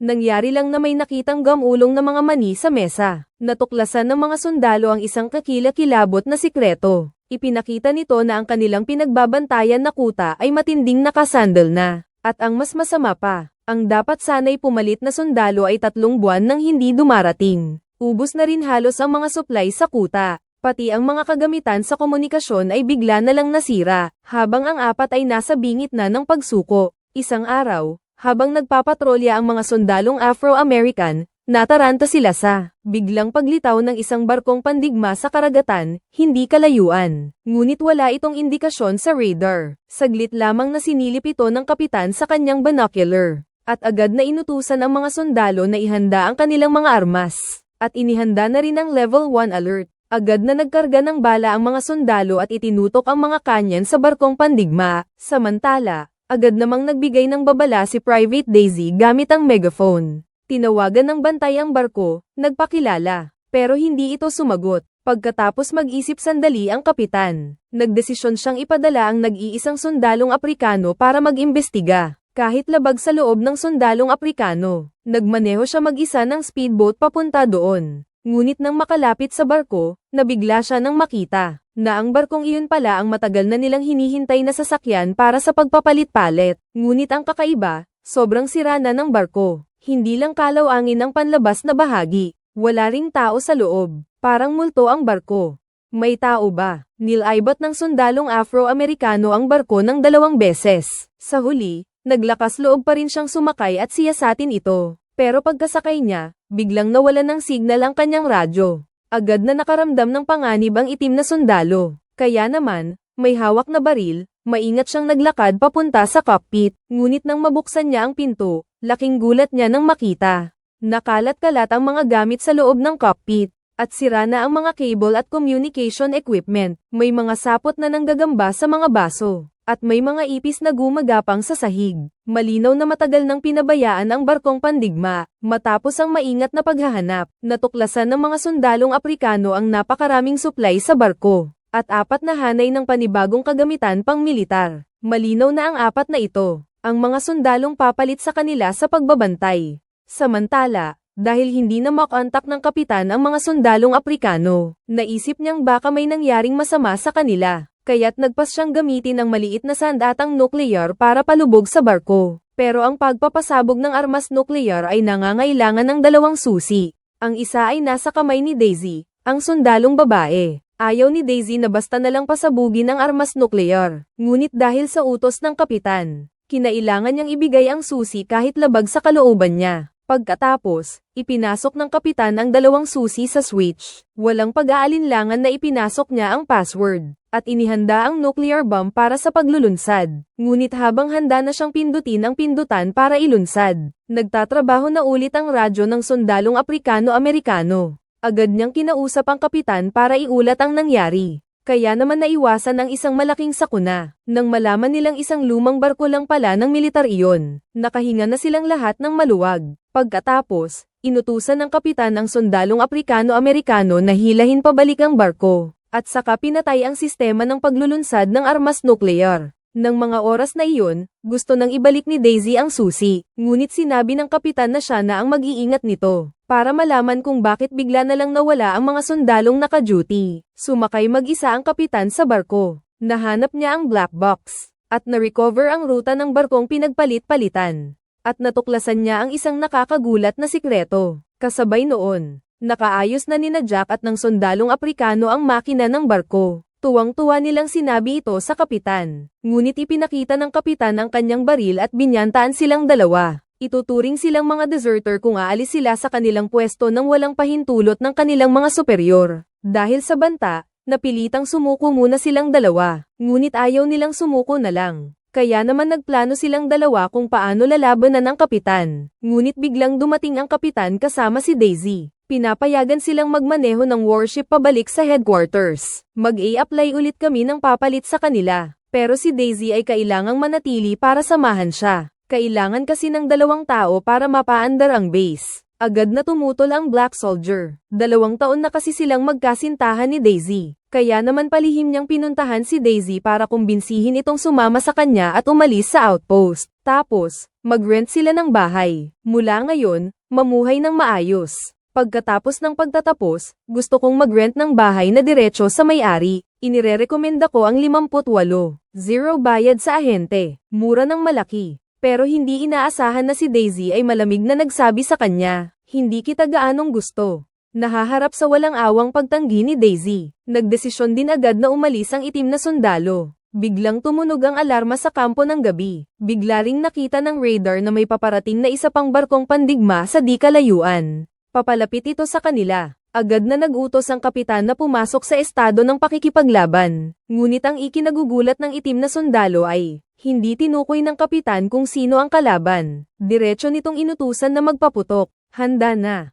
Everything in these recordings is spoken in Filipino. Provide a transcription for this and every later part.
Nangyari lang na may nakitang gamulong na mga mani sa mesa. Natuklasan ng mga sundalo ang isang kakilakilabot na sikreto. Ipinakita nito na ang kanilang pinagbabantayan na kuta ay matinding nakasandal na. At ang mas masama pa, ang dapat sana'y pumalit na sundalo ay tatlong buwan nang hindi dumarating. Ubus na rin halos ang mga supply sa kuta. Pati ang mga kagamitan sa komunikasyon ay bigla na lang nasira, habang ang apat ay nasa bingit na ng pagsuko. Isang araw, habang nagpapatrolya ang mga sundalong Afro-American, nataranta sila sa biglang paglitaw ng isang barkong pandigma sa karagatan, hindi kalayuan. Ngunit wala itong indikasyon sa radar. Saglit lamang na sinilip ito ng kapitan sa kanyang binocular. At agad na inutusan ang mga sundalo na ihanda ang kanilang mga armas. At inihanda na rin ang level 1 alert. Agad na nagkarga ng bala ang mga sundalo at itinutok ang mga kanyan sa barkong pandigma. Samantala, agad namang nagbigay ng babala si Private Daisy gamit ang megaphone. Tinawagan ng bantay ang barko, nagpakilala, pero hindi ito sumagot. Pagkatapos mag-isip sandali ang kapitan, nagdesisyon siyang ipadala ang nag-iisang sundalong Aprikano para mag-imbestiga. Kahit labag sa loob ng sundalong Aprikano, nagmaneho siya mag-isa ng speedboat papunta doon. Ngunit nang makalapit sa barko, nabigla siya nang makita na ang barkong iyon pala ang matagal na nilang hinihintay na sasakyan para sa pagpapalit-palit. Ngunit ang kakaiba, sobrang sira na ng barko. Hindi lang kalawangin ang panlabas na bahagi. Wala ring tao sa loob. Parang multo ang barko. May tao ba? Nilaybot ng sundalong Afro-Amerikano ang barko ng dalawang beses. Sa huli, naglakas loob pa rin siyang sumakay at siyasatin ito. Pero pagkasakay niya, biglang nawalan ng signal ang kanyang radyo. Agad na nakaramdam ng panganib ang itim na sundalo. Kaya naman, may hawak na baril, maingat siyang naglakad papunta sa cockpit. Ngunit nang mabuksan niya ang pinto, laking gulat niya nang makita. Nakalat-kalat ang mga gamit sa loob ng cockpit. At sira na ang mga cable at communication equipment. May mga sapot na nanggagamba sa mga baso. At may mga ipis na gumagapang sa sahig. Malinaw na matagal nang pinabayaan ang barkong pandigma. Matapos ang maingat na paghahanap, natuklasan ng mga sundalong Aprikano ang napakaraming supply sa barko. At apat na hanay ng panibagong kagamitan pang militar. Malinaw na ang apat na ito. Ang mga sundalong papalit sa kanila sa pagbabantay. Samantala, dahil hindi na makontak ng kapitan ang mga sundalong Aprikano, naisip niyang baka may nangyaring masama sa kanila kaya't nagpas siyang gamitin ang maliit na sandatang nuklear para palubog sa barko. Pero ang pagpapasabog ng armas nuklear ay nangangailangan ng dalawang susi. Ang isa ay nasa kamay ni Daisy, ang sundalong babae. Ayaw ni Daisy na basta na lang pasabugin ang armas nuklear. Ngunit dahil sa utos ng kapitan, kinailangan niyang ibigay ang susi kahit labag sa kalooban niya. Pagkatapos, ipinasok ng kapitan ang dalawang susi sa switch. Walang pag-aalinlangan na ipinasok niya ang password, at inihanda ang nuclear bomb para sa paglulunsad. Ngunit habang handa na siyang pindutin ang pindutan para ilunsad, nagtatrabaho na ulit ang radyo ng sundalong Aprikano-Amerikano. Agad niyang kinausap ang kapitan para iulat ang nangyari. Kaya naman naiwasan ang isang malaking sakuna, nang malaman nilang isang lumang barko lang pala ng militar iyon. Nakahinga na silang lahat ng maluwag. Pagkatapos, inutusan ng kapitan ang sundalong Aprikano-Amerikano na hilahin pabalik ang barko, at saka pinatay ang sistema ng paglulunsad ng armas nuklear. Nang mga oras na iyon, gusto nang ibalik ni Daisy ang susi, ngunit sinabi ng kapitan na siya na ang mag-iingat nito, para malaman kung bakit bigla na lang nawala ang mga sundalong naka-duty. Sumakay mag-isa ang kapitan sa barko, nahanap niya ang black box, at na-recover ang ruta ng barkong pinagpalit-palitan at natuklasan niya ang isang nakakagulat na sikreto. Kasabay noon, nakaayos na ni na Jack at ng sundalong Aprikano ang makina ng barko. Tuwang-tuwa nilang sinabi ito sa kapitan. Ngunit ipinakita ng kapitan ang kanyang baril at binyantaan silang dalawa. Ituturing silang mga deserter kung aalis sila sa kanilang pwesto nang walang pahintulot ng kanilang mga superior. Dahil sa banta, napilitang sumuko muna silang dalawa. Ngunit ayaw nilang sumuko na lang. Kaya naman nagplano silang dalawa kung paano lalabanan ng kapitan. Ngunit biglang dumating ang kapitan kasama si Daisy. Pinapayagan silang magmaneho ng warship pabalik sa headquarters. Mag-a-apply ulit kami ng papalit sa kanila. Pero si Daisy ay kailangang manatili para samahan siya. Kailangan kasi ng dalawang tao para mapaandar ang base. Agad na tumutol ang Black Soldier. Dalawang taon na kasi silang magkasintahan ni Daisy. Kaya naman palihim niyang pinuntahan si Daisy para kumbinsihin itong sumama sa kanya at umalis sa outpost. Tapos, mag-rent sila ng bahay. Mula ngayon, mamuhay ng maayos. Pagkatapos ng pagtatapos, gusto kong mag-rent ng bahay na diretso sa may-ari. Inirerekomenda ko ang 58. Zero bayad sa ahente. Mura ng malaki. Pero hindi inaasahan na si Daisy ay malamig na nagsabi sa kanya, hindi kita gaanong gusto. Nahaharap sa walang awang pagtanggi ni Daisy. Nagdesisyon din agad na umalis ang itim na sundalo. Biglang tumunog ang alarma sa kampo ng gabi. Bigla ring nakita ng radar na may paparating na isa pang barkong pandigma sa di kalayuan. Papalapit ito sa kanila. Agad na nagutos ang kapitan na pumasok sa estado ng pakikipaglaban. Ngunit ang ikinagugulat ng itim na sundalo ay, hindi tinukoy ng kapitan kung sino ang kalaban. Diretso nitong inutusan na magpaputok. Handa na.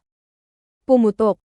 Pumutok.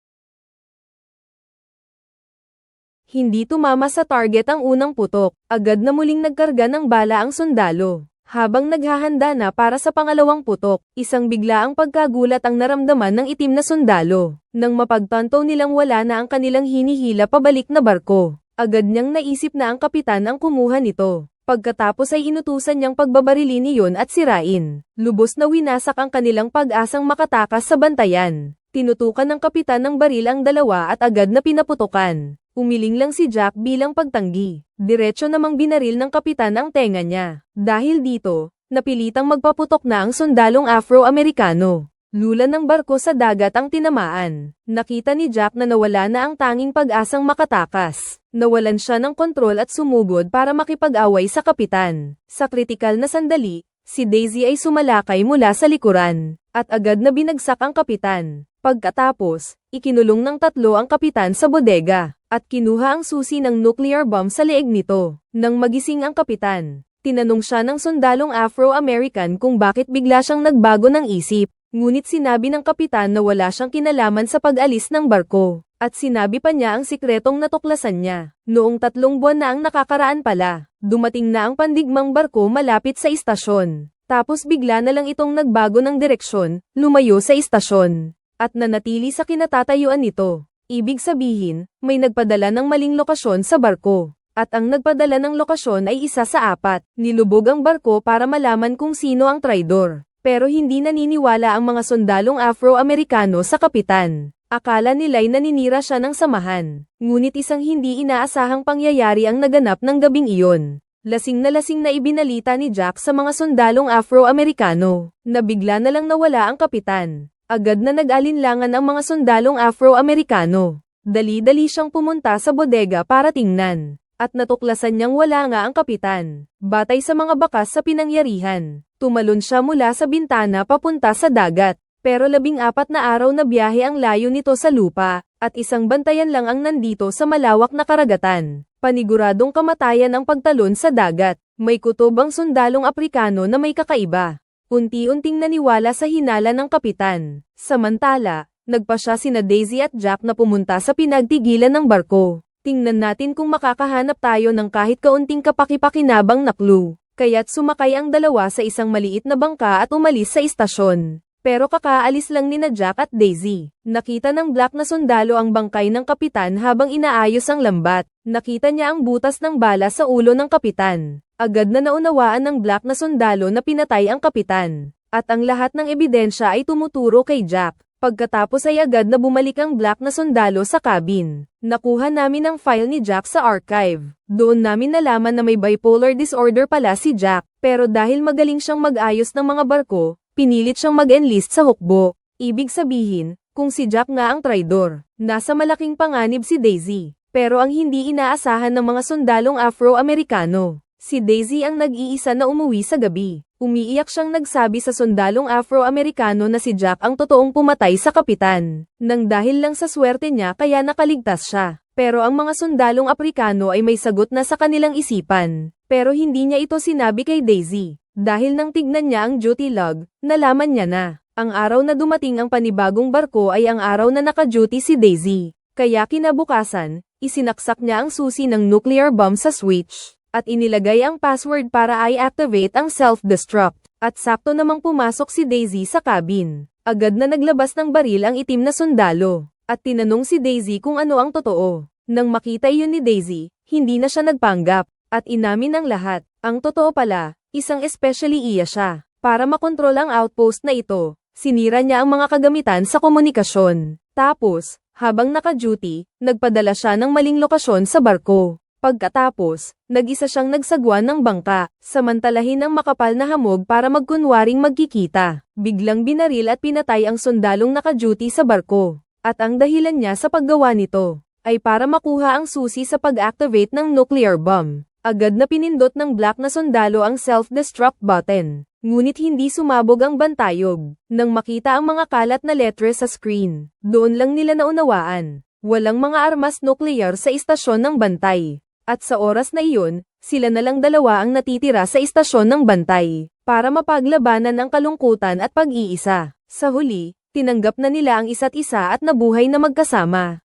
Hindi tumama sa target ang unang putok. Agad na muling nagkarga ng bala ang sundalo. Habang naghahanda na para sa pangalawang putok, isang biglaang pagkagulat ang naramdaman ng itim na sundalo. Nang mapagtanto nilang wala na ang kanilang hinihila pabalik na barko, agad niyang naisip na ang kapitan ang kumuha nito. Pagkatapos ay inutusan niyang pagbabarilin iyon at sirain. Lubos na winasak ang kanilang pag-asang makatakas sa bantayan. Tinutukan ng kapitan ng baril ang dalawa at agad na pinaputukan. Umiling lang si Jack bilang pagtanggi. Diretso namang binaril ng kapitan ang tenga niya. Dahil dito, napilitang magpaputok na ang sundalong Afro-Amerikano. Lula ng barko sa dagat ang tinamaan. Nakita ni Jack na nawala na ang tanging pag-asang makatakas. Nawalan siya ng kontrol at sumugod para makipag-away sa kapitan. Sa kritikal na sandali, si Daisy ay sumalakay mula sa likuran, at agad na binagsak ang kapitan. Pagkatapos, ikinulong ng tatlo ang kapitan sa bodega, at kinuha ang susi ng nuclear bomb sa leeg nito. Nang magising ang kapitan, tinanong siya ng sundalong Afro-American kung bakit bigla siyang nagbago ng isip. Ngunit sinabi ng kapitan na wala siyang kinalaman sa pag-alis ng barko. At sinabi pa niya ang sikretong natuklasan niya. Noong tatlong buwan na ang nakakaraan pala, dumating na ang pandigmang barko malapit sa istasyon. Tapos bigla na lang itong nagbago ng direksyon, lumayo sa istasyon. At nanatili sa kinatatayuan nito. Ibig sabihin, may nagpadala ng maling lokasyon sa barko. At ang nagpadala ng lokasyon ay isa sa apat. Nilubog ang barko para malaman kung sino ang traidor. Pero hindi naniniwala ang mga sundalong Afro-Amerikano sa kapitan. Akala nila'y naninira siya ng samahan. Ngunit isang hindi inaasahang pangyayari ang naganap ng gabing iyon. Lasing na lasing na ibinalita ni Jack sa mga sundalong Afro-Amerikano, na bigla na lang nawala ang kapitan. Agad na nag-alinlangan ang mga sundalong Afro-Amerikano. Dali-dali siyang pumunta sa bodega para tingnan. At natuklasan niyang wala nga ang kapitan. Batay sa mga bakas sa pinangyarihan, tumalon siya mula sa bintana papunta sa dagat. Pero labing apat na araw na biyahe ang layo nito sa lupa, at isang bantayan lang ang nandito sa malawak na karagatan. Paniguradong kamatayan ang pagtalon sa dagat. May kutob ang sundalong Aprikano na may kakaiba. Unti-unting naniwala sa hinala ng kapitan. Samantala, nagpa siya sina Daisy at Jack na pumunta sa pinagtigilan ng barko. Tingnan natin kung makakahanap tayo ng kahit kaunting kapaki-pakinabang na clue. Kaya't sumakay ang dalawa sa isang maliit na bangka at umalis sa istasyon. Pero kakaalis lang ni na Jack at Daisy. Nakita ng black na sundalo ang bangkay ng kapitan habang inaayos ang lambat. Nakita niya ang butas ng bala sa ulo ng kapitan. Agad na naunawaan ng black na sundalo na pinatay ang kapitan. At ang lahat ng ebidensya ay tumuturo kay Jack. Pagkatapos ay agad na bumalik ang black na sundalo sa cabin. Nakuha namin ang file ni Jack sa archive. Doon namin nalaman na may bipolar disorder pala si Jack, pero dahil magaling siyang mag-ayos ng mga barko, pinilit siyang mag-enlist sa hukbo. Ibig sabihin, kung si Jack nga ang traidor, nasa malaking panganib si Daisy. Pero ang hindi inaasahan ng mga sundalong Afro-Amerikano, si Daisy ang nag-iisa na umuwi sa gabi. Umiiyak siyang nagsabi sa sundalong Afro-Amerikano na si Jack ang totoong pumatay sa kapitan. Nang dahil lang sa swerte niya kaya nakaligtas siya. Pero ang mga sundalong Aprikano ay may sagot na sa kanilang isipan. Pero hindi niya ito sinabi kay Daisy. Dahil nang tignan niya ang duty log, nalaman niya na. Ang araw na dumating ang panibagong barko ay ang araw na naka-duty si Daisy. Kaya kinabukasan, isinaksak niya ang susi ng nuclear bomb sa switch at inilagay ang password para i-activate ang self-destruct. At sakto namang pumasok si Daisy sa cabin. Agad na naglabas ng baril ang itim na sundalo. At tinanong si Daisy kung ano ang totoo. Nang makita iyon ni Daisy, hindi na siya nagpanggap, at inamin ng lahat. Ang totoo pala, isang especially iya siya. Para makontrol ang outpost na ito, sinira niya ang mga kagamitan sa komunikasyon. Tapos, habang naka-duty, nagpadala siya ng maling lokasyon sa barko. Pagkatapos, nag-isa siyang nagsagwan ng bangka, samantalahin ang makapal na hamog para magkunwaring magkikita. Biglang binaril at pinatay ang sundalong naka-duty sa barko. At ang dahilan niya sa paggawa nito, ay para makuha ang susi sa pag-activate ng nuclear bomb. Agad na pinindot ng black na sundalo ang self-destruct button. Ngunit hindi sumabog ang bantayog. Nang makita ang mga kalat na letres sa screen, doon lang nila naunawaan. Walang mga armas nuclear sa istasyon ng bantay. At sa oras na iyon, sila na lang dalawa ang natitira sa istasyon ng bantay, para mapaglabanan ang kalungkutan at pag-iisa. Sa huli, tinanggap na nila ang isa't isa at nabuhay na magkasama.